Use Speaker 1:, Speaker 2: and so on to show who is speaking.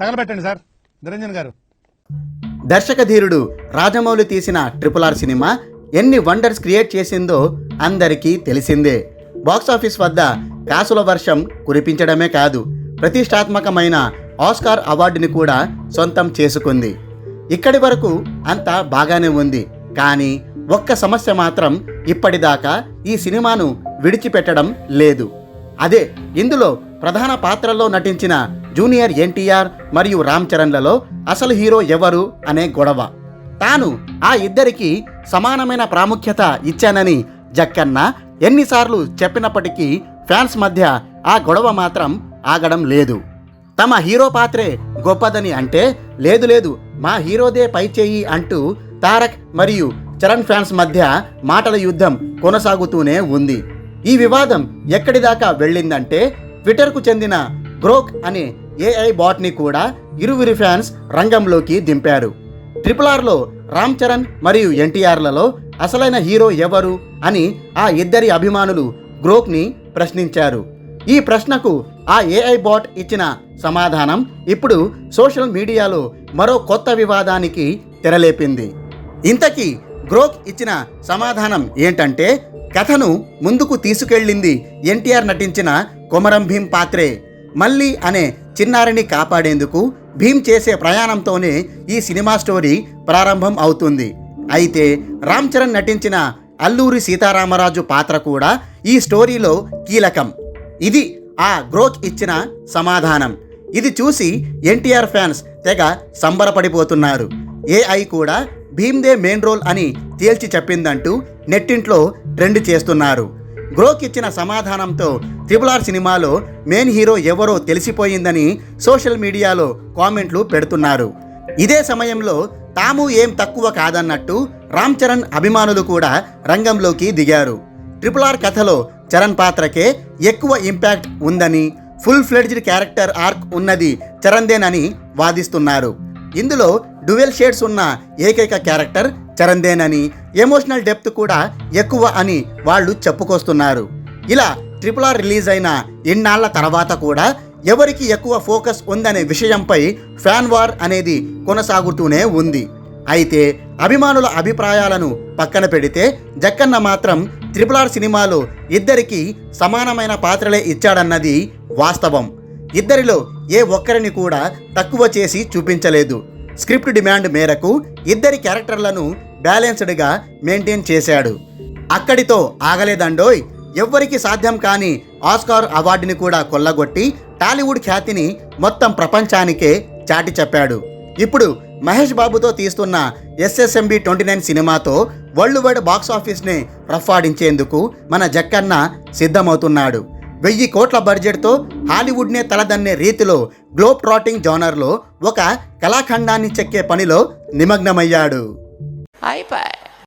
Speaker 1: తగలబెట్టండి sir. Niranjan గారు.
Speaker 2: దర్శకధీరుడు రాజమౌళి తీసిన ట్రిపుల్ ఆర్ సినిమా ఎన్ని వండర్స్ క్రియేట్ చేసిందో అందరికీ తెలిసిందే. బాక్సాఫీస్ వద్ద కాసుల వర్షం కురిపించడమే కాదు ప్రతిష్టాత్మకమైన ఆస్కార్ అవార్డుని కూడా సొంతం చేసుకుంది. ఇక్కడి వరకు అంతా బాగానే ఉంది కానీ ఒక్క సమస్య మాత్రం ఇప్పటిదాకా ఈ సినిమాను విడిచిపెట్టడం లేదు. అదే ఇందులో ప్రధాన పాత్రల్లో నటించిన జూనియర్ ఎన్టీఆర్ మరియు రామ్ చరణ్లలో అసలు హీరో ఎవరు అనే గొడవ. తాను ఆ ఇద్దరికి సమానమైన ప్రాముఖ్యత ఇచ్చానని జక్కన్న ఎన్నిసార్లు చెప్పినప్పటికీ ఫ్యాన్స్ మధ్య ఆ గొడవ మాత్రం ఆగడం లేదు. తమ హీరో పాత్రే గొప్పదని అంటే లేదు లేదు మా హీరోదే పై చేయి అంటూ తారక్ మరియు చరణ్ ఫ్యాన్స్ మధ్య మాటల యుద్ధం కొనసాగుతూనే ఉంది. ఈ వివాదం ఎక్కడిదాకా వెళ్ళిందంటే ట్విట్టర్కు చెందిన గ్రోక్ అనే ఏఐ బాట్ని కూడా ఇరువురి ఫ్యాన్స్ రంగంలోకి దింపారు. ట్రిపుల్ ఆర్లో రామ్ చరణ్ మరియు ఎన్టీఆర్లలో అసలైన హీరో ఎవరు అని ఆ ఇద్దరి అభిమానులు గ్రోక్ని ప్రశ్నించారు. ఈ ప్రశ్నకు ఆ ఏఐ బాట్ ఇచ్చిన సమాధానం ఇప్పుడు సోషల్ మీడియాలో మరో కొత్త వివాదానికి తెరలేపింది. ఇంతకీ గ్రోక్ ఇచ్చిన సమాధానం ఏంటంటే కథను ముందుకు తీసుకెళ్ళింది ఎన్టీఆర్ నటించిన కొమరం భీం పాత్రే. మళ్ళీ అనే చిన్నారిని కాపాడేందుకు భీమ్ చేసే ప్రయాణంతోనే ఈ సినిమా స్టోరీ ప్రారంభం అవుతుంది. అయితే రామ్ చరణ్ నటించిన అల్లూరి సీతారామరాజు పాత్ర కూడా ఈ స్టోరీలో కీలకం. ఇది ఆ గ్రోత్ ఇచ్చిన సమాధానం. ఇది చూసి ఎన్టీఆర్ ఫ్యాన్స్ తెగ సంబరపడిపోతున్నారు. ఏఐ కూడా భీమ్దే మెయిన్ రోల్ అని తేల్చి చెప్పిందంటూ నెట్టింట్లో ట్రెండ్ చేస్తున్నారు. గ్రోక్ ఇచ్చిన సమాధానంతో ట్రిపుల్ ఆర్ సినిమాలో మెయిన్ హీరో ఎవరో తెలిసిపోయిందని సోషల్ మీడియాలో కామెంట్లు పెడుతున్నారు. ఇదే సమయంలో తాము ఏం తక్కువ కాదన్నట్టు రామ్ చరణ్ అభిమానులు కూడా రంగంలోకి దిగారు. ట్రిపుల్ ఆర్ కథలో చరణ్ పాత్రకే ఎక్కువ ఇంపాక్ట్ ఉందని ఫుల్ ఫ్లెడ్జ్డ్ క్యారెక్టర్ ఆర్క్ ఉన్నది చరణ్దేనని వాదిస్తున్నారు. ఇందులో డ్యువెల్ షేడ్స్ ఉన్న ఏకైక క్యారెక్టర్ చరణ్దేనని ఎమోషనల్ డెప్త్ కూడా ఎక్కువ అని వాళ్ళు చెప్పుకొస్తున్నారు. ఇలా ట్రిపుల్ ఆర్ రిలీజ్ అయిన ఇన్నాళ్ళ తర్వాత కూడా ఎవరికి ఎక్కువ ఫోకస్ ఉందనే విషయంపై ఫ్యాన్ వార్ అనేది కొనసాగుతూనే ఉంది. అయితే అభిమానుల అభిప్రాయాలను పక్కన పెడితే జక్కన్న మాత్రం త్రిపుల్ ఆర్ సినిమాలో ఇద్దరికి సమానమైన పాత్రలే ఇచ్చాడన్నది వాస్తవం. ఇద్దరిలో ఏ ఒక్కరిని కూడా తక్కువ చేసి చూపించలేదు. స్క్రిప్ట్ డిమాండ్ మేరకు ఇద్దరి క్యారెక్టర్లను బ్యాలెన్స్డ్గా మెయింటైన్ చేశాడు. అక్కడితో ఆగలేదండోయ్! ఎవ్వరికి సాధ్యం కాని ఆస్కార్ అవార్డుని కూడా కొల్లగొట్టి టాలీవుడ్ ఖ్యాతిని మొత్తం ప్రపంచానికే చాటి చెప్పాడు. ఇప్పుడు మహేష్ బాబుతో తీస్తున్న ఎస్ఎస్ఎంబి ట్వంటీ నైన్ సినిమాతో వరల్డ్ వైడ్ బాక్స్ ఆఫీస్ని రఫాడించేందుకు మన జక్కన్న సిద్ధమవుతున్నాడు. వెయ్యి కోట్ల బడ్జెట్తో హాలీవుడ్నే తలదన్నే రీతిలో గ్లోబ్ ట్రాటింగ్ జోనర్లో ఒక కళాఖండాన్ని చెక్కే పనిలో నిమగ్నమయ్యాడు.
Speaker 3: అయిపోయి